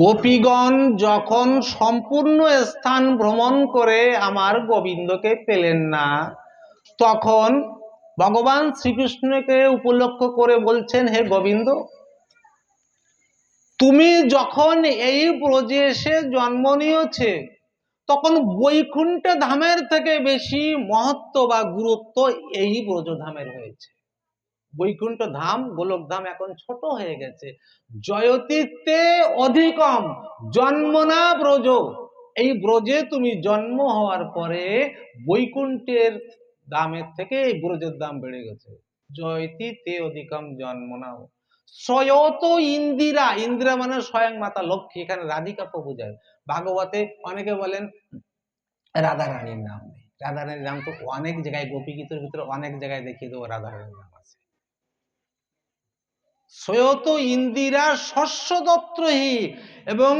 গোপীগণ যখন সম্পূর্ণ স্থান ভ্রমণ করে আমার গোবিন্দকে পেলেন না, তখন ভগবান শ্রীকৃষ্ণকে উপলক্ষ করে বলছেন, হে গোবিন্দ, তুমি যখন এই ব্রজে এসে জন্ম নিয়েছে, তখন বৈকুণ্ঠ ধামের থেকে বেশি মহত্ব বা গুরুত্ব এই ব্রজধামের হয়েছে। বৈকুণ্ঠ ধাম, গোলক ধাম এখন ছোট হয়ে গেছে। জয়তীতে অধিকম জন্মনা ব্রজ। এই ব্রজে তুমি জন্ম হওয়ার পরে বৈকুণ্ঠের দামের থেকে এই ব্রজের দাম বেড়ে গেছে। জয়তীতে অধিকম জন্ম জন্মনা স্বয়ত ইন্দিরা ইন্দিরা মানে স্বয়ং মাতা লক্ষ্মী, এখানে রাধিকা প্রভু যায়। ভাগবতে অনেকে বলেন রাধা রানীর নাম নেই। রাধা রানীর নাম তো অনেক জায়গায় গোপী গীতের ভিতরে অনেক জায়গায় দেখিয়ে দেবো রাধা রানীর নাম। সৈয়ত ইন্দিরা শস্য দত্তহী এবং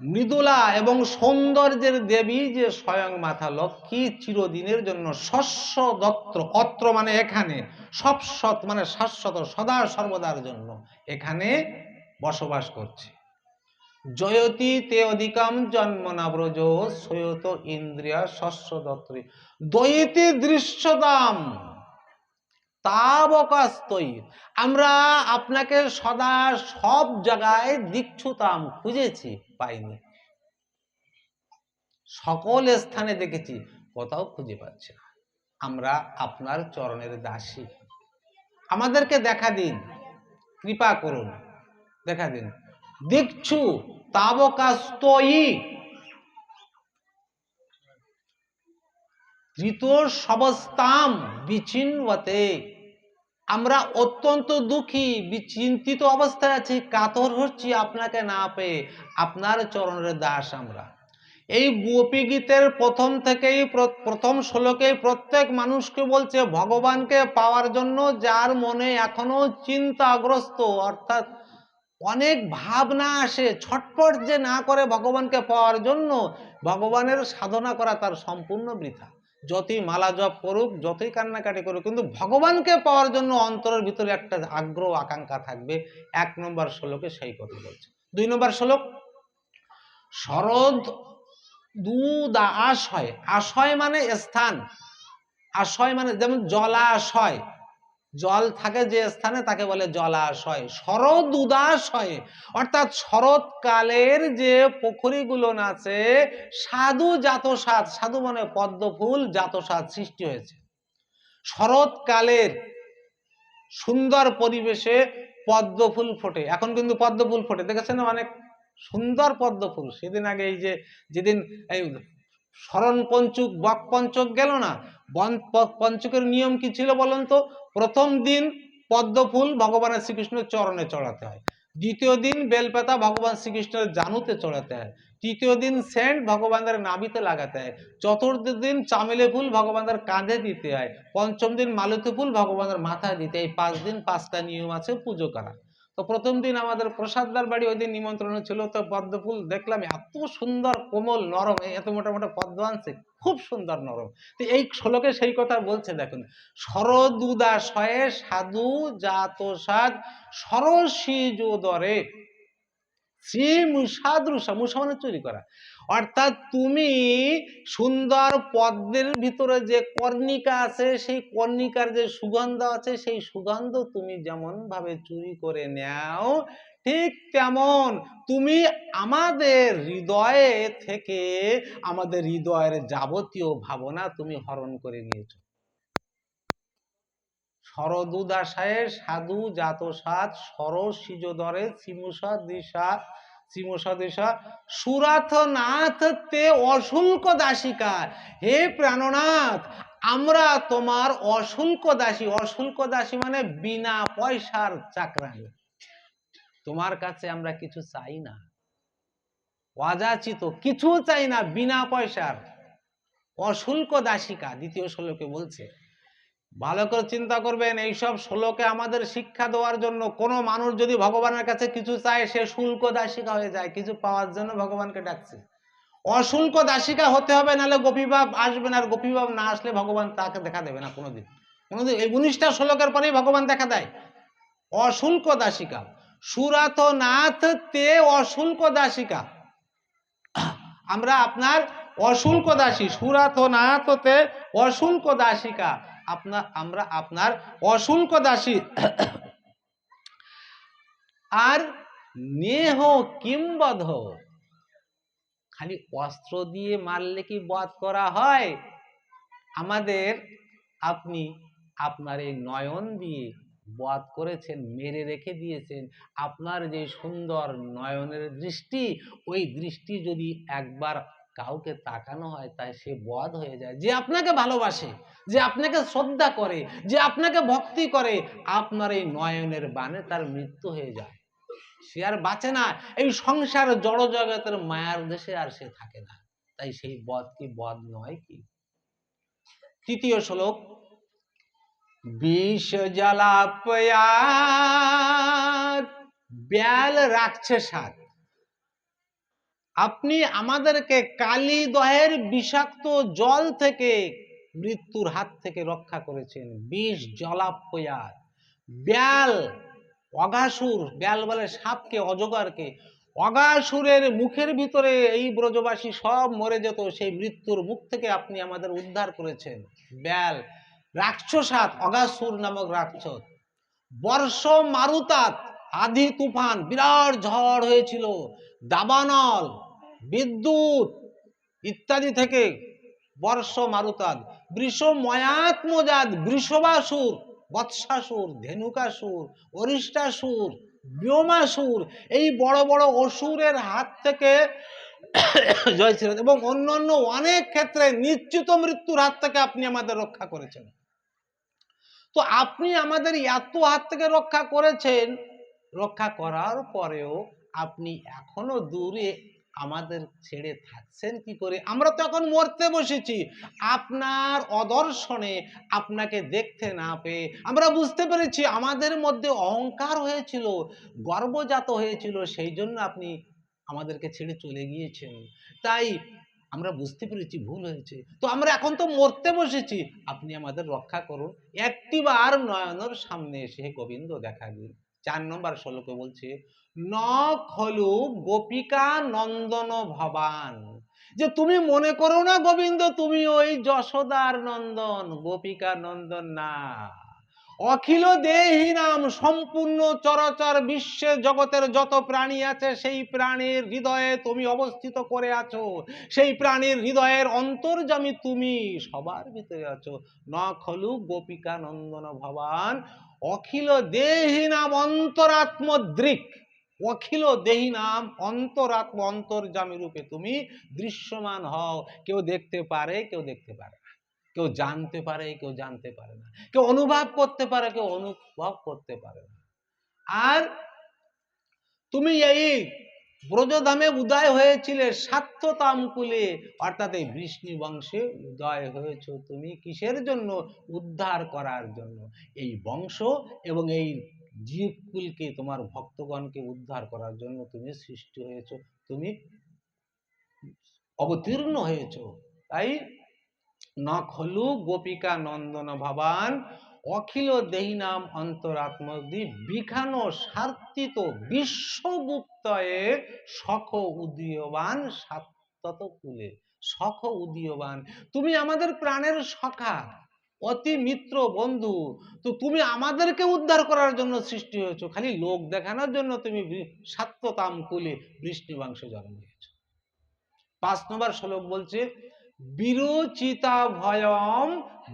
মৃদুলা এবং সৌন্দর্যের দেবী যে স্বয়ং মাথা লক্ষ্মী চিরদিনের জন্য শস্য দত্ত অত্র মানে এখানে সৎ মানে শাশ্বত, সদা সর্বদার জন্য এখানে বসবাস করছে। জয়তী তে অধিকাম জন্ম না ব্রজ সৈয়ত ইন্দ্রিয়া শস্য দত্তী দয়িতি দৃশ্যদাম আমরা আপনাকে সদা সব জায়গায় দিচ্ছুতাম খুঁজেছি, পাইনি। সকল স্থানে দেখেছি, কোথাও খুঁজে পাচ্ছি না। আমরা আপনার চরণের দাসী। আমাদেরকে দেখা দিন, কৃপা করুন, দেখা দিন। দিচ্ছু তাবকাস্তয়ী ঋত সবস্তাম বিচিন্বতে আমরা অত্যন্ত দুঃখী, বিচিন্তিত অবস্থায় আছি, কাতর হচ্ছি আপনাকে না পেয়ে, আপনার চরণের দাস আমরা। এই গোপী গীতের প্রথম থেকেই প্রথম শ্লোকেই প্রত্যেক মানুষকে বলছে, ভগবানকে পাওয়ার জন্য যার মনে এখনও চিন্তাগ্রস্ত অর্থাৎ অনেক ভাবনা আসে ছটপট যে না করে ভগবানকে পাওয়ার জন্য, ভগবানের সাধনা করা তার সম্পূর্ণ বৃথা। যতই মালা জপ করুক, যতই কান্নাকাটি করুক, কিন্তু ভগবানকে পাওয়ার জন্য অন্তরের ভিতরে একটা আগ্রহ, আকাঙ্ক্ষা থাকবে। এক নম্বর শ্লোকে সেই কথা বলছে। দুই নম্বর শ্লোক শরদ দুদা আশয়। আশয় মানে স্থান। আশয় মানে যেমন জলাশয়। জল থাকে যে স্থানে তাকে বলে জলাশয়, শরৎ উদাশয়। অর্থাৎ শরৎকালের যে পুকুরিগুলো আছে সাধু জাতসাদ সাধু মানে পদ্ম ফুল জাতসাদ সৃষ্টি হয়েছে। শরৎকালের সুন্দর পরিবেশে পদ্ম ফুল ফোটে। এখন কিন্তু পদ্ম ফুল ফোটে। দেখেছেন অনেক সুন্দর পদ্ম ফুল। সেদিন আগে এই যে, যেদিন এই শরণ পঞ্চুক বক পঞ্চক গেল না? বন- পঞ্চকের নিয়ম কি ছিল বলুন তো? প্রথম দিন পদ্ম ফুল ভগবানের শ্রীকৃষ্ণের চরণে চড়াতে হয়। দ্বিতীয় দিন বেলপাতা ভগবান শ্রীকৃষ্ণের জানুতে চড়াতে হয়। তৃতীয় দিন সেন্ট ভগবানের নাভিতে লাগাতে হয়। চতুর্থ দিন চামেলে ফুল ভগবানের কাঁধে দিতে হয়। পঞ্চম দিন মালতী ফুল ভগবানের মাথায় দিতে হয়। এই পাঁচ দিন পাঁচটা নিয়ম আছে পুজো করা তো প্রথম দিন আমাদের প্রসাদদার বাড়ি ওই দিন নিমন্ত্রণ ছিল তো পদ্ম ফুল দেখলাম, এত সুন্দর কোমল নরম এত মোটা মোটা পদ্ম আনছে, খুব সুন্দর নরম। তো এই শ্লোকে সেই কথা বলছে, দেখুন শরদুদাশয়ে সাধু জাত সাদ সরসিজোদরে শ্রী মুসাদৃশা মুসা মানে চুরি করা। অর্থাৎ তুমি সুন্দর পদ্মের ভিতরে যে কর্ণিকা আছে, সেই কর্ণিকার যে সুগন্ধ আছে, সেই সুগন্ধ তুমি যেমন ভাবে চুরি করে নাও, ঠিক তেমন তুমি আমাদের হৃদয়ে থেকে আমাদের হৃদয়ের যাবতীয় ভাবনা তুমি হরণ করে নিয়েছ। শরদুদাসায় সাধু জাতসাদ সরসিজদরে সিমুষা দিশা সিমুষা দিশা সুরাথনাথ তে অশুল্ক দাসিকা হে প্রাণনাথ, আমরা তোমার অশুল্ক দাসী অশুল্ক দাসী মানে বিনা পয়সার চাকরানি। তোমার কাছে আমরা কিছু চাই না। অযাচিত কিছু চাই না বিনা পয়সার। অশুল্ক দাসিকা দ্বিতীয় শ্লোকে বলছে ভালো করে চিন্তা করবেন, এইসব শ্লোকে আমাদের শিক্ষা দেওয়ার জন্য কোনো মানুষ যদি ভগবানের কাছে কিছু চায়, সে শুল্ক দাসিকা হয়ে যায়, কিছু পাওয়ার জন্য ভগবানকে ডাকছে। অশুল্ক দাসিকা হতে হবে, নাহলে গোপীবাব আসবে না, আর গোপীবাব না আসলে ভগবান তাকে দেখা দেবে না কোনোদিন। কোনোদিন এই উনিশটা শ্লোকের পরেই ভগবান দেখা দেয়। অশুল্ক দাসিকা। সুরাত নাথ তে অশুল্ক দাসিকা। আমরা আপনার অশুল্ক দাসী সুরাত নাথ তে অশুল্ক দাসিকা। আপনার, আমরা আপনার অশুল্ক দাসী। আর নেহ কিম্বধ খালি অস্ত্র দিয়ে মারলে কি বধ করা হয়? আমাদের আপনি আপনার এই নয়ন দিয়ে বধ করেছেন, মেরে রেখে দিয়েছেন। আপনার যে সুন্দর নয়নের দৃষ্টি, ওই দৃষ্টি যদি একবার কাউকে তাকানো হয় তাই সে বধ হয়ে যায়। যে আপনাকে ভালোবাসে, যে আপনাকে শ্রদ্ধা করে, যে আপনাকে ভক্তি করে, আপনার এই নয়নের বানে তার মৃত্যু হয়ে যায়। সে আর বাঁচে না। এই সংসার জড় জগতের মায়ার দেশে আর সে থাকে না। তাই সেই বধ কি বধ নয় কি? তৃতীয় শ্লোক, বিষ জলাপয়াত ব্যাল রাখছে সাত। আপনি আমাদেরকে কালী দহের বিষাক্ত জল থেকে মৃত্যুর হাত থেকে রক্ষা করেছেন। বিষ জলাপয়াত ব্যাল, অগাসুর, ব্যাল বলে সাপকে, অজগরকে, অগাসুরের মুখের ভিতরে এই ব্রজবাসী সব মরে যেত, সেই মৃত্যুর মুখ থেকে আপনি আমাদের উদ্ধার করেছেন। ব্যাল, রাক্ষসাত, অগাসুর নামক রাক্ষস, বর্ষ মারুতাত, আধি তুফান, বিরাট ঝড় হয়েছিল, দাবানল বিদ্যুৎ ইত্যাদি থেকে বর্ষ মারুতাদ বৃষ ময়াত বৃষবাসুর, বৎসাসুর, ধেনুকাসুর অরিষ্টাসুর ব্যোমাসুর, এই বড় বড় অসুরের হাত থেকে জয় ছিল এবং অন্যান্য অনেক ক্ষেত্রে নিশ্চিত মৃত্যুর হাত থেকে আপনি আমাদের রক্ষা করেছেন। তো আপনি আমাদের এত হাত থেকে রক্ষা করেছেন, রক্ষা করার পরেও আপনি এখনও দূরে আমাদের ছেড়ে থাকছেন কি করে? আমরা তো এখন মরতে বসেছি। আপনার অদর্শনে আপনাকে দেখতে না পেয়ে আমরা বুঝতে পেরেছি আমাদের মধ্যে অহংকার হয়েছিল, গর্বজাত হয়েছিল, সেই জন্য আপনি আমাদেরকে ছেড়ে চলে গিয়েছেন। তাই আমরা বুঝতে পেরেছি ভুল হয়েছে। তো আমরা এখন তো মরতে বসেছি। আপনি আমাদের রক্ষা করুন। একটিবার নয়নের সামনে এসে গোবিন্দ দেখা দিন চার নম্বর শ্লোকে বলছে ন খলু গোপিকা নন্দন ভবান। যে তুমি মনে করো না গোবিন্দ, তুমি ওই যশোদার নন্দন, গোপিকা নন্দন না। অখিল দেহি নাম সম্পূর্ণ চরাচর বিশ্বে জগতের যত প্রাণী আছে, সেই প্রাণীর হৃদয়ে তুমি অবস্থিত করে আছো। সেই প্রাণীর হৃদয়ের অন্তর্জামী তুমি সবার ভিতরে আছো। ন খলু গোপিকা নন্দন ভবান। অখিল দেহি নাম অন্তরাত্মদৃক। অখিল দেহি নাম, অন্তরাত্ম অন্তর্জামী রূপে তুমি দৃশ্যমান হও। কেউ দেখতে পারে, কেউ দেখতে পারে না। কেউ জানতে পারে, কেউ জানতে পারে না। কেউ অনুভব করতে পারে, কেউ অনুভব করতে পারে না। আর তুমি এই ব্রজধামে উদয় হয়েছিলে সাত্যতামকুলে অর্থাৎ এই বৃষ্ণি বংশে উদয় হয়েছ তুমি কিসের জন্য? উদ্ধার করার জন্য। এই বংশ এবং এই জীবকুলকে তোমার ভক্তগণকে উদ্ধার করার জন্য তুমি সৃষ্টি হয়েছ। তুমি অবতীর্ণ হয়েছ। তাই ন খলু গোপিকা নন্দন ভবান, অখিল দেহি নাম অন্তরাত্মদি বিখানো সার্থিত বিশ্বগুপ্তয়ে সখ উদীয়বান সাত্তত কুলে। সখ উদীয়বান তুমি আমাদের প্রাণের সখা। অতি মিত্র বন্ধু। তো তুমি আমাদেরকে উদ্ধার করার জন্য সৃষ্টি হয়েছো। খালি লোক দেখানোর জন্য তুমি সাত্যতাম কুলে বৃষ্ণিবাংশে জন্ম হয়েছো পাঁচ নম্বর শ্লোক বলছে, বিরোচিতা ভয়ম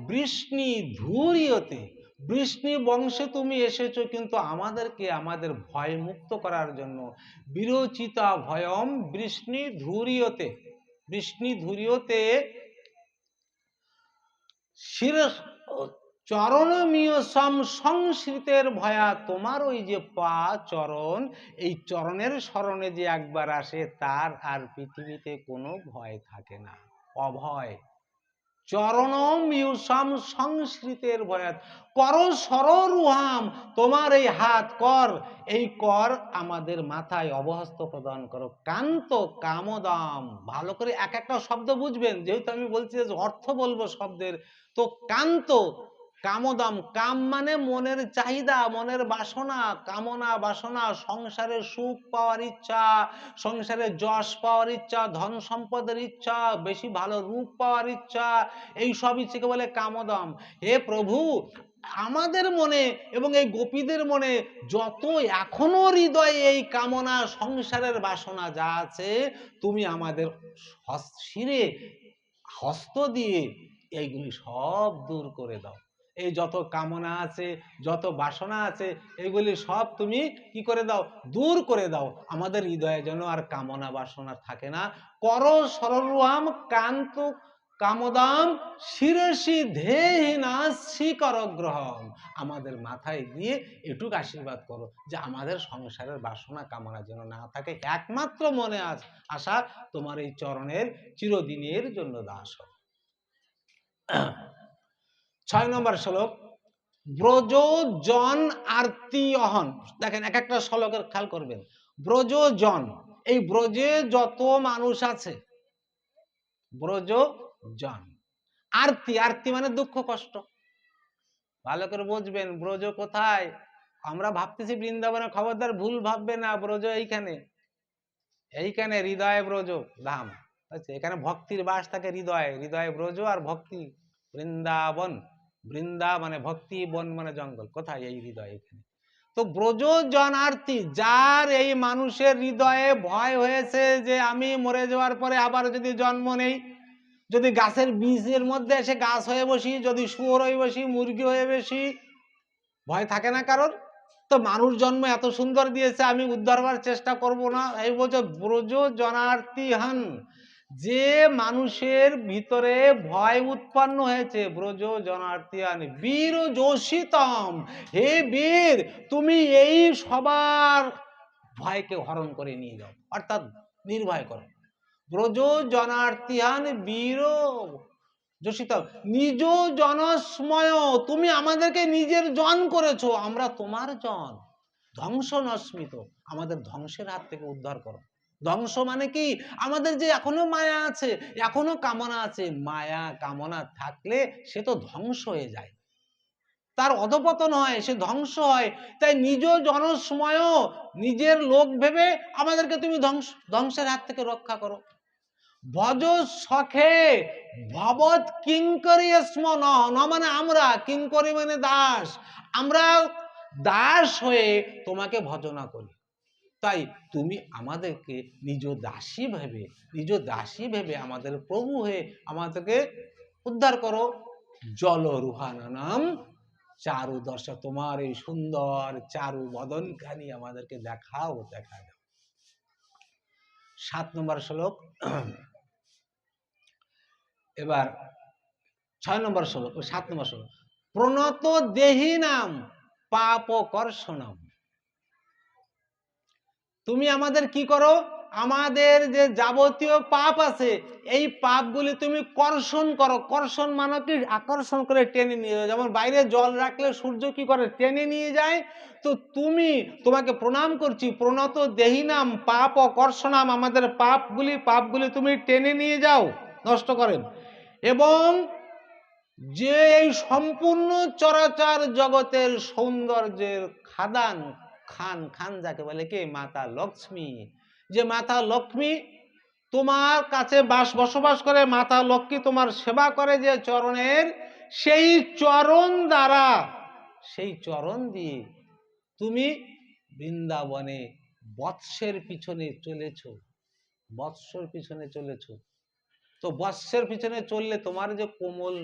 বৃষ্ণি ধূরিয়তে। বৃষ্ণি বংশে তুমি এসেছ কিন্তু আমাদেরকে আমাদের ভয় মুক্ত করার জন্য। বিরোচিতা ভয়ম বৃষ্ণি ধূরিয়তে। বৃষ্ণি ধূরিয়তে শির চরণমীয় সম সংস্কৃতের ভয়া তোমার ওই যে পা চরণ, এই চরণের স্মরণে যে একবার আসে তার আর পৃথিবীতে কোনো ভয় থাকে না, অভয়। চরণম ইউসাম সংস্কৃতের ভয়াত কর সররুহাম তোমার এই হাত কর, এই কর আমাদের মাথায় অবহস্ত প্রদান করো। কান্ত কামদাম, ভালো করে এক একটা শব্দ বুঝবেন, যেহেতু আমি বলছি যে অর্থ বলব শব্দের তো কান্ত কামদাম, কাম মানে মনের চাহিদা, মনের বাসনা, কামনা, বাসনা, সংসারে সুখ পাওয়ার ইচ্ছা, সংসারে যশ পাওয়ার ইচ্ছা, ধন সম্পদের ইচ্ছা, বেশি ভালো রূপ পাওয়ার ইচ্ছা, এই সব ইচ্ছেকে বলে কামদাম। হে প্রভু, আমাদের মনে এবং এই গোপীদের মনে যত এখনও হৃদয়ে এই কামনা, সংসারের বাসনা যা আছে, তুমি আমাদের শিরে হস্ত দিয়ে এইগুলি সব দূর করে দাও। এই যত কামনা আছে, যত বাসনা আছে এগুলি সব তুমি কি করে দাও? দূর করে দাও। আমাদের হৃদয়ে যেন আর কামনা বাসনা থাকে না। কর সরলাম কান্ত কামদাম শিরসি ধেহিনাশি করগ্রহম আমাদের মাথায় দিয়ে এটুক আশীর্বাদ করো যে আমাদের সংসারের বাসনা কামনা যেন না থাকে। একমাত্র মনে আস আশা তোমার এই চরণের চিরদিনের জন্য দাস হোক ছয় নম্বর শ্লোক ব্রজ জন আরতি অহন দেখেন এক একটা শ্লোকের খেয়াল করবেন। ব্রজ জন এই ব্রজে যত মানুষ আছে ব্রজ জন আরতি আরতি মানে দুঃখ, কষ্ট। ভালো করে বুঝবেন, ব্রজ কোথায়? আমরা ভাবতেছি বৃন্দাবনে খবরদার, ভুল ভাববে না, ব্রজ এইখানে। এইখানে হৃদয়ে ব্রজ, ধাম। আচ্ছা এখানে ভক্তির বাস থাকে হৃদয়ে। হৃদয়ে ব্রজ আর ভক্তি বৃন্দাবন। বৃন্দা মানে ভক্তি, বন মানে জঙ্গল। কোথায় এই হৃদয় এখানে? তো ব্রজ জনার্থী, যার এই মানুষের হৃদয়ে ভয় হয়েছে যে আমি মরে যাওয়ার পরে আবার যদি জন্ম নেই, যদি গাছের বীজের মধ্যে এসে গাছ হয়ে বসি, যদি শুয়োর হয়ে বসি, মুরগি হয়ে বসি, ভয় থাকে না কারোর? তো মানুষ জন্ম এত সুন্দর দিয়েছে, আমি উদ্ধার হওয়ার চেষ্টা করব না। এই বলছে, ব্রজ জনার্থী হন যে মানুষের ভিতরে ভয় উৎপন্ন হয়েছে, ব্রজ জনার্থিয়ান বীর যোশিতম হে বীর, তুমি এই সবার ভয়কে হরণ করে নিয়ে যাও, অর্থাৎ নির্ভয় করো। ব্রজ জনার্থিয়ান বীর যোশিতম নিজ জনস্ময়, তুমি আমাদেরকে নিজের জন করেছ, আমরা তোমার জন। ধ্বংস নস্মিত আমাদের ধ্বংসের হাত থেকে উদ্ধার করো। ধ্বংস মানে কি? আমাদের যে এখনও মায়া আছে, এখনও কামনা আছে, মায়া, কামনা থাকলে সে তো ধ্বংস হয়ে যায়। তার অধপতন হয়, সে ধ্বংস হয়। তাই নিজ জনসময় নিজের লোক ভেবে আমাদেরকে তুমি ধ্বংস, ধ্বংসের হাত থেকে রক্ষা করো। ভজ সখে ভবত কিঙ্করি স্ম ন ন মানে আমরা, কিঙ্করি মানে দাস। আমরা দাস হয়ে তোমাকে ভজনা করি। তাই তুমি আমাদেরকে নিজ দাসী ভেবে, নিজ দাসী ভেবে আমাদের প্রভু হয়ে আমাদেরকে উদ্ধার করো। জল রুহানাম চারু দর্শা তোমার এই সুন্দর চারু বদনখানি আমাদেরকে দেখাও দেখা দাও। সাত নম্বর শ্লোক। এবার ছয় নম্বর শ্লোক, সাত নম্বর শ্লোক। প্রণত দেহি নাম পাপ কর্ষণম তুমি আমাদের কি করো? আমাদের যে যাবতীয় পাপ আছে, এই পাপগুলি তুমি কর্ষণ করো। কর্ষণ মানে কি? আকর্ষণ করে টেনে নিয়ে যাও। যেমন বাইরে জল রাখলে সূর্য কি করে? টেনে নিয়ে যায়। তো তুমি, তোমাকে প্রণাম করছি, প্রণত দেহিনাম, পাপ অকর্ষণাম, আমাদের পাপগুলি পাপগুলি তুমি টেনে নিয়ে যাও। নষ্ট করেন। এবং যে এই সম্পূর্ণ চরাচর জগতের সৌন্দর্যের খাদান খান খান যাকে বলে কি? মাতা লক্ষ্মী। যে মাতা লক্ষ্মী তোমার কাছে বাস বসবাস করে, মাতা লক্ষ্মী তোমার সেবা করে যে চরণের, সেই চরণ দ্বারা, সেই চরণ দিয়ে তুমি বৃন্দাবনে বৎসের পিছনে চলেছ। বৎসর পিছনে চলেছ। তো বৎসের পিছনে চললে তোমার যে কোমল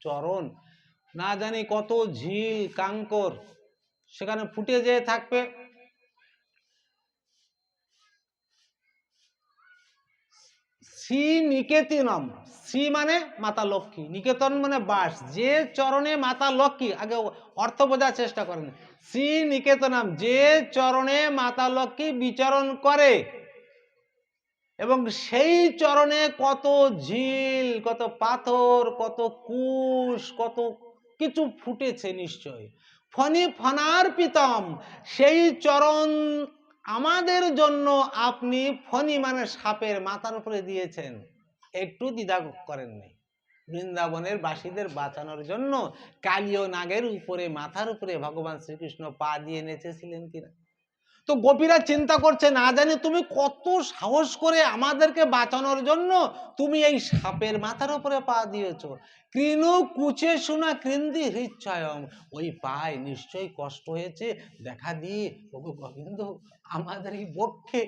চরণ, না জানি কত ঝিল, কাঙ্কর সেখানে ফুটে যেয়ে থাকবে। শ্রী নিকেতনম। শ্রী মানে মাতা লক্ষ্মী, নিকেতন মানে বাস। যে চরণে মাতা লক্ষ্মী, আগে অর্থ বোঝার চেষ্টা করেন। শ্রী নিকেতনম, যে চরণে মাতা লক্ষ্মী বিচরণ করে, এবং সেই চরণে কত ঝিল, কত পাথর, কত কুশ, কত কিছু ফুটেছে নিশ্চয় ফনি ফনার পিতম সেই চরণ আমাদের জন্য আপনি ফনি মানে সাপের মাথার উপরে দিয়েছেন। একটু দ্বিধা করেননি বৃন্দাবনের বাসীদের বাঁচানোর জন্য কালীয় নাগের উপরে, মাথার উপরে ভগবান শ্রীকৃষ্ণ পা দিয়ে নেচেছিলেন কিনা? তো গোপীরা চিন্তা করছে, না জানি তুমি কত সাহস করে আমাদেরকে বাঁচানোর জন্য তুমি এই সাপের মাথার উপরে পা দিয়েছ। কৃণ কুচে শোনা কৃন্দি হৃচ্ছয়ম। ওই পায়, নিশ্চয়ই কষ্ট হয়েছে। দেখা দিয়ে ওগো গোবিন্দ। আমাদের এই বক্ষে,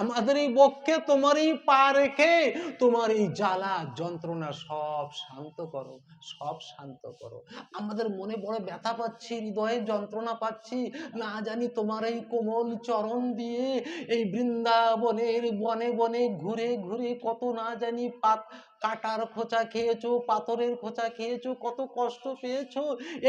আমাদের এই বক্ষে তোমার এই পা রেখে তোমার এই জ্বালা যন্ত্রণা সব শান্ত করো, সব শান্ত করো। আমাদের মনে বড় ব্যথা পাচ্ছি, হৃদয়ে যন্ত্রণা পাচ্ছি, না জানি তোমার এই কোমল চরণ দিয়ে এই বৃন্দাবনের বনে বনে ঘুরে ঘুরে কত না জানি পাত কাটার খোঁচা খেয়েছো, পাথরের খোঁচা খেয়েছো, কত কষ্ট পেয়েছ?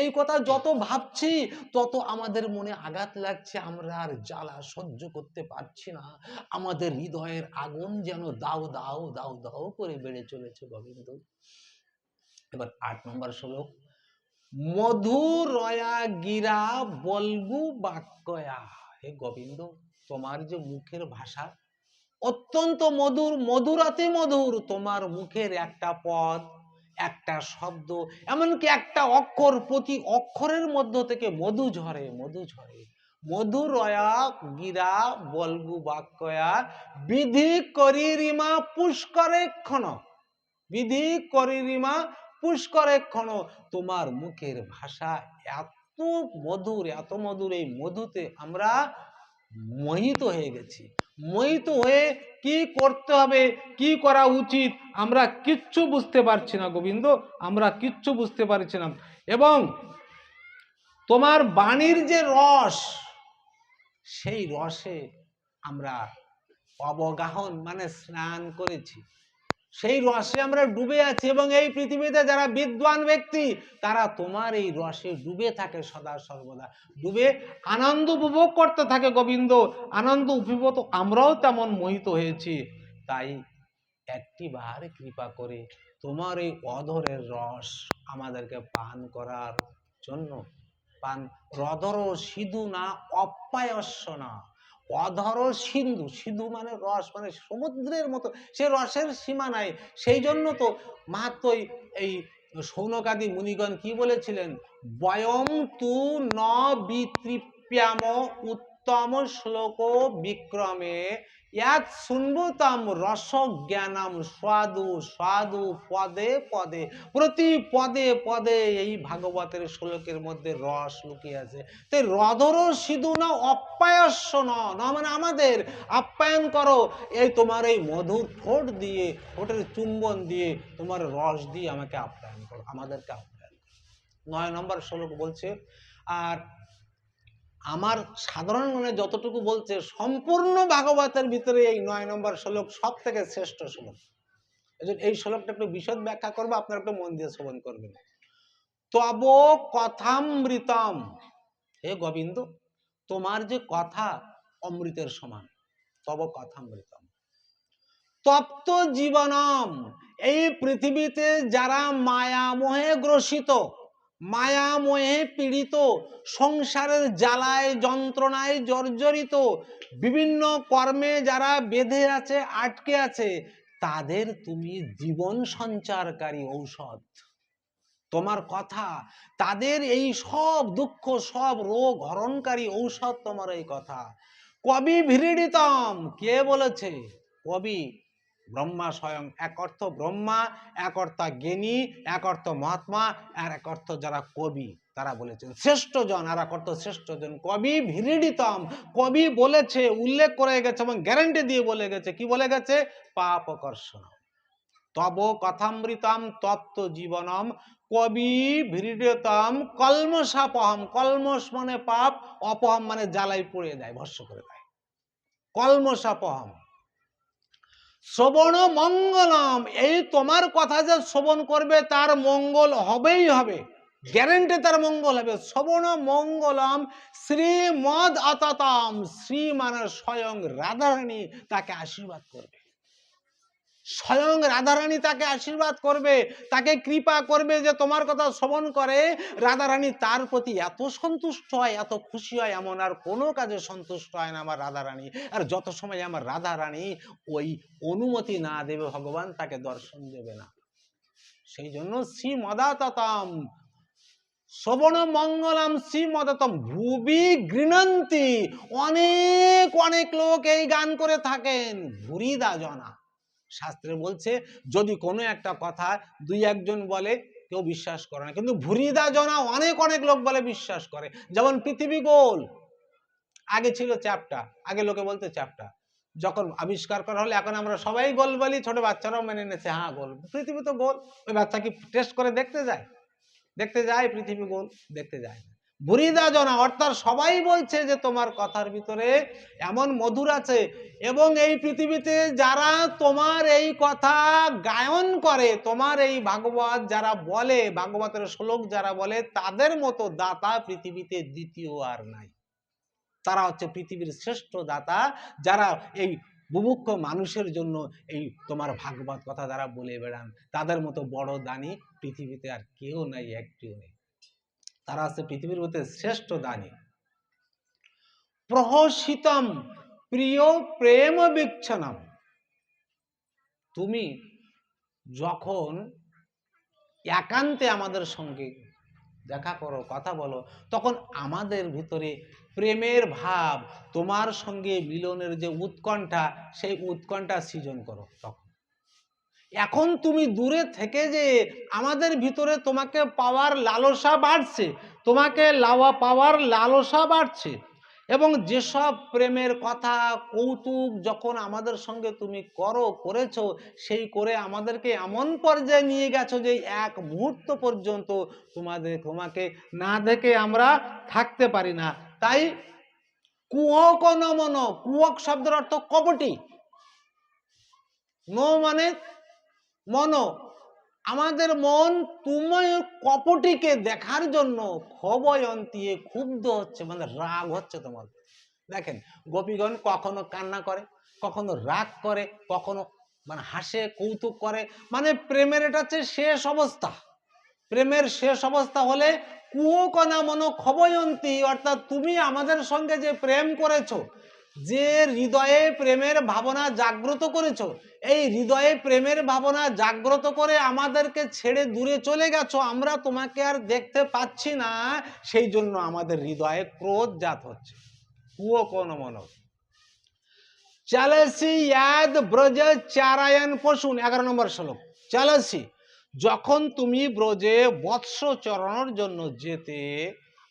এই কথা যত ভাবছি, তত আমাদের মনে আঘাত লাগছে। আমরা আর জ্বালা সহ্য করতে পারছি না। আমাদের হৃদয়ের আগুন যেন দাও দাও দাও দাও করে বেড়ে চলেছে গোবিন্দ। এবার আট নম্বর শ্লোক। মধুরয়া গিরা বলগু বাক্যয়া। হে গোবিন্দ, তোমার যে মুখের ভাষা অত্যন্ত মধুর, মধুরাতে মধুর তোমার মুখের একটা পদ একটা শব্দ, এমনকি একটা অক্ষর প্রতি অক্ষরের মধ্য থেকে মধু ঝরে মধু ঝরে। মধুরয়া গিরা বলগু বাক্যয়া, বিধি করিরিমা পুষ্করে ক্ষণ। বিধি করিরিমা পুষ্করে ক্ষণ। তোমার মুখের ভাষা এত মধুর এত মধুর এই মধুতে আমরা মোহিত হয়ে গেছি। মোহিত হয়ে কি করতে হবে, কি করা উচিত, আমরা কিচ্ছু বুঝতে পারছি না গোবিন্দ, আমরা কিচ্ছু বুঝতে পারছি না। এবং তোমার বাণীর যে রস, সেই রসে আমরা অবগাহন মানে স্নান করেছি। সেই রসে আমরা ডুবে আছি এবং এই পৃথিবীতে যারা বিদ্বান ব্যক্তি, তারা তোমার এই রসে ডুবে থাকে সদা সর্বদা। ডুবে আনন্দ উপভোগ করতে থাকে গোবিন্দ, আনন্দ উপভোগ আমরাও তেমন মোহিত হয়েছি। তাই একটি বার কৃপা করে তোমার এই অধরের রস আমাদেরকে পান করার জন্য, পান রধর সিধু না, অপ্যায়স্য না। অধর সিন্ধু সিন্ধু মানে রস মানে সমুদ্রের মতো, সে রসের সীমা নাই। সেই জন্য তো মাহাত্মই এই সৌনকাদি মুনিগণ কি বলেছিলেন? বয়ম তু ন বিতৃপ্যাম উত্তম শ্লোক বিক্রমে ইয়াত শুনবতাম রস জ্ঞানাম স্বাদু স্বাদু পদে পদে। প্রতি পদে পদে এই ভাগবতের শ্লোকের মধ্যে রস লুকিয়ে আছে। তাই রধর সিধু না অপ্যায়স্য ন মানে আমাদের আপ্যায়ন করো। এই তোমার এই মধুর ঠোঁট দিয়ে, ঠোঁটের চুম্বন দিয়ে তোমার রস দিয়ে আমাকে আপ্যায়ন করো, আমাদেরকে আপ্যায়ন করো। নয় নম্বর শ্লোক বলছে, আর আমার সাধারণ মনে যতটুকু বলছে, সম্পূর্ণ ভাগবতের ভিতরে এই নয় নম্বর শ্লোক সব থেকে শ্রেষ্ঠ শ্লোক। এই শ্লোকটা একটু বিশদ ব্যাখ্যা করব, আপনারা একটু মন দিয়ে শ্রবণ করবেন। তব কথামৃতম হে গোবিন্দ, তোমার যে কথা অমৃতের সমান, তব কথামৃতম তপ্ত জীবনম, এই পৃথিবীতে যারা মায়ামোহে গ্রসিত মায়াময়ে পীড়িত, সংসারের জ্বালায়, যন্ত্রণায় জর্জরিত, বিভিন্ন কর্মে যারা বেঁধে আছে, আটকে আছে, তাদের তুমি জীবন সঞ্চারকারী ঔষধ। তোমার কথা, তাদের এই সব দুঃখ, সব রোগ হরণকারী ঔষধ তোমার এই কথা। কবি ভিড়িতম কে বলেছে? কবি ব্রহ্মা স্বয়ং এক অর্থ ব্রহ্মা, এক অর্থ জ্ঞানী, এক অর্থ মহাত্মা, আর এক অর্থ যারা কবি, তারা বলেছেন শ্রেষ্ঠ জন আর এক অর্থ শ্রেষ্ঠ জন কবি ভিড়িতম কবি বলেছে, উল্লেখ করে গেছে এবং গ্যারান্টি দিয়ে বলে গেছে। কি বলে গেছে? পাপ কর্ষণ তব কথামৃতম তত্ত্ব জীবনম। কবি ভিড়িতম কলমসাপহম কলমস মানে পাপ, অপহম মানে জ্বালাই পুড়িয়ে দেয় ভস্য করে দেয়। কলমসাপহম শ্রবণ মঙ্গলম। এই তোমার কথা যে শ্রবণ করবে, তার মঙ্গল হবেই হবে। গ্যারেন্টি তার মঙ্গল হবে। শ্রবণ মঙ্গলম শ্রীমদ আতাতাম। শ্রী মানে স্বয়ং রাধারানী তাকে আশীর্বাদ করবে। স্বয়ং রাধারানী তাকে আশীর্বাদ করবে, তাকে কৃপা করবে যে তোমার কথা শ্রবণ করে। রাধারানী তার প্রতি এত সন্তুষ্ট হয়, এত খুশি হয়, এমন আর কোনো কাজে সন্তুষ্ট হয় না আমার রাধারানী। আর যত সময় আমার রাধারানী ওই অনুমতি না দেবে, ভগবান তাকে দর্শন দেবে না। সেই জন্য শ্রী মদাততম শ্রবণ মঙ্গলম শ্রী মদাতম ভুবি গৃণন্তি অনেক অনেক লোক এই গান করে থাকেন। ভুরিদা জনা শাস্ত্রে বলছে, যদি কোনো একটা কথা দুই একজন বলে, কেউ বিশ্বাস করে না। কিন্তু ভুরিদা জনা অনেক অনেক লোক বলে বিশ্বাস করে। যেমন পৃথিবী গোল। আগে ছিল চ্যাপটা। আগে লোকে বলতো চ্যাপটা। যখন আবিষ্কার করা হলে, এখন আমরা সবাই গোল বলি, ছোট বাচ্চারাও মেনে নিয়েছে হ্যাঁ গোল। পৃথিবী তো গোল। ওই বাচ্চা কি টেস্ট করে দেখতে যায়? দেখতে যায়, পৃথিবী গোল, দেখতে যায় না। বুড়িদা জনা, অর্থাৎ সবাই বলছে যে তোমার কথার ভিতরে এমন মধুর আছে এবং এই পৃথিবীতে যারা তোমার এই কথা গায়ন করে, তোমার এই ভাগবত যারা বলে, ভাগবতের শ্লোক যারা বলে, তাদের মতো দাতা পৃথিবীতে দ্বিতীয় আর নাই। তারা হচ্ছে পৃথিবীর শ্রেষ্ঠ দাতা যারা এই বুভুক্ষ মানুষের জন্য এই তোমার ভাগবত কথা যারা বলে বেড়ান, তাদের মতো বড় দানি পৃথিবীতে আর কেউ নাই, একটিও নেই। তারা আছে পৃথিবীর মধ্যে শ্রেষ্ঠ দানি। প্রহসিতম প্রিয় প্রেম বিচ্ছনম তুমি যখন একান্তে আমাদের সঙ্গে দেখা করো, কথা বলো, তখন আমাদের ভিতরে প্রেমের ভাব, তোমার সঙ্গে মিলনের যে উৎকণ্ঠা, সেই উৎকণ্ঠা সৃজন করো তখন। এখন তুমি দূরে থেকে যে আমাদের ভিতরে তোমাকে পাওয়ার লালসা বাড়ছে, তোমাকে লাওয়া পাওয়ার লালসা বাড়ছে। এবং যেসব প্রেমের কথা, কৌতুক যখন আমাদের সঙ্গে তুমি করো, করেছ, সেই করে আমাদেরকে এমন পর্যায়ে নিয়ে গেছো যে এক মুহূর্ত পর্যন্ত তোমাদের, তোমাকে না দেখে আমরা থাকতে পারি না। তাই কুয়ক নমন কুয়ক শব্দের অর্থ কপটি। ন মানে মন, আমাদের মন তুমি কপটিকে দেখার জন্য খবয়ন্তিয়ে ক্ষুব্ধ হচ্ছে মানে রাগ হচ্ছে তোমার দেখেন, গোপীগণ কখনো কান্না করে, কখনো রাগ করে, কখনো মানে হাসে, কৌতুক করে মানে প্রেমের এটা হচ্ছে শেষ অবস্থা। প্রেমের শেষ অবস্থা হলে কুয়কনা মন খবয়ন্তী অর্থাৎ তুমি আমাদের সঙ্গে যে প্রেম করেছ, যে হৃদয়ে প্রেমের ভাবনা জাগ্রত করেছ এই হৃদয়ে প্রেমের ভাবনা জাগ্রত করে আমাদেরকে ছেড়ে দূরে চলে গেছো, আমরা তোমাকে আর দেখতে পাচ্ছি না। সেই জন্য আমাদের হৃদয়ে ক্রোধ জাত হচ্ছে। কুয়ো কোন মন? চালসি ইয়াদ ব্রজ চারায়ন পশুন, এগারো নম্বর শ্লোক। চালসি, যখন তুমি ব্রজে বৎস চরণের জন্য যেতে,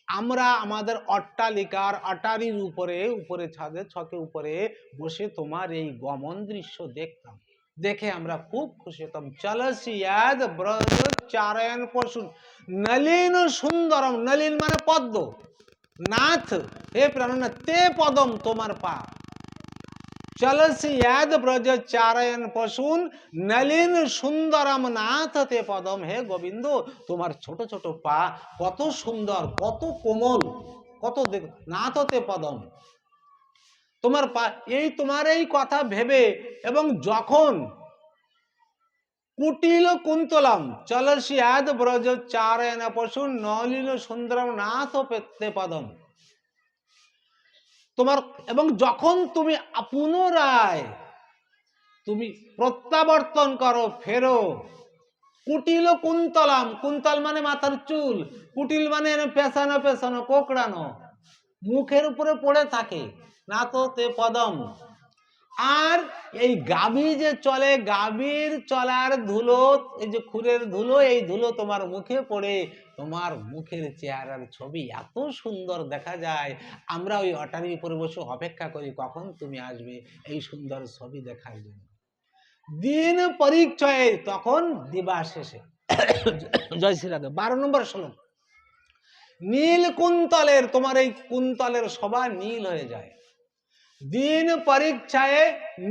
আমরা আমাদের অট্টালিকার আটারির উপরে উপরে ছাদে, ছকে উপরে বসে তোমার এই গমন দৃশ্য দেখতাম। দেখে আমরা খুব খুশি হতাম। চলসিয়াদ ব্রজ চারায়ণ পশুন নলিন সুন্দরম, নলিন মানে পদ্ম। নাথ, হে প্রাণ তে পদম তোমার পা। চলসিয়াদ ব্রজ চারায়ণ পশুন নলিন সুন্দরম, নাথ, তে পদম, হে গোবিন্দ, তোমার ছোট ছোট পা। কত সুন্দর, কত কোমল, কত দেখ, নাথ, তে পদম। তোমার এই তোমার এই কথা ভেবে এবং যখন কুটিল কুন্তলম চলসিয়াদ ব্রজ চারায়ণ পশু, নলিল সুন্দরম নাথ তে পদম। তোমার, এবং যখন তুমি পুনরায় তুমি প্রত্যাবর্তন করো, ফেরো, কুটিল কুন্তলাম, কুন্তল মানে মাথার চুল, কুটিল মানে পেছানো পেছানো, কোকড়ানো, মুখের উপরে পড়ে থাকে। না তো তে পদম। আর এই গাভী যে চলে, গাভীর চলার ধুলো, এই যে খুরের ধুলো, এই ধুলো তোমার মুখে পড়ে। তোমার মুখের চেহারার ছবি এত সুন্দর দেখা যায়। আমরা ওই উপরে বসে অপেক্ষা করি, কখন তুমি আসবে এই সুন্দর ছবি দেখার জন্য। দিন পরিচয়ে তখন দিবা শেষে। জয় শ্রীরাধে, বারো নম্বর শ্লোক। নীল কুন্তলের, তোমার এই কুন্তলের সবার নীল হয়ে যায়। দিন পরীক্ষায়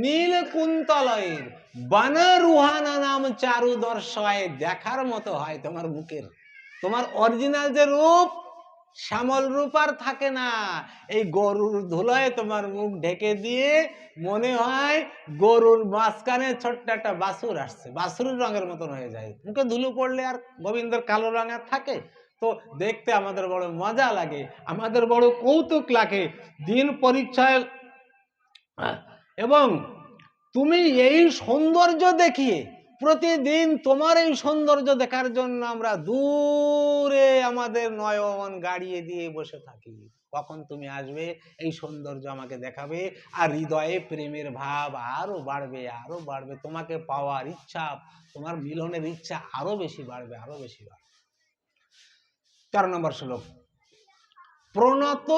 নীল কুন্তলের বন রুহানা নাম চারু দর্শায় দেখার মতো হয় তোমার মুখের তোমার অরিজিনাল যে রূপ শ্যামল রূপ আর থাকে না এই গরুর ধুলোয় তোমার মুখ ঢেকে দিয়ে মনে হয় গরুর মাঝখানে ছোট্ট একটা বাসুর আসছে বাছুরের রঙের মতন হয়ে যায় মুখে ধুলো পড়লে আর গোবিন্দর কালো রঙের থাকে তো দেখতে আমাদের বড় মজা লাগে আমাদের বড় কৌতুক লাগে দিন পরীক্ষায় এবং তুমি এই সৌন্দর্য দেখিয়ে প্রতিদিন তোমার এই সৌন্দর্য দেখার জন্য আমরা দূরে আমাদের নয়ন গাড়িয়ে দিয়ে বসে থাকি। কখন তুমি আসবে, এই সৌন্দর্য আমাকে দেখাবে আর হৃদয়ে প্রেমের ভাব আরও বাড়বে আরও বাড়বে। তোমাকে পাওয়ার ইচ্ছা, তোমার মিলনের ইচ্ছা আরও বেশি বাড়বে, আরও বেশি বাড়বে। তেরো নম্বর শ্লোক। প্রণত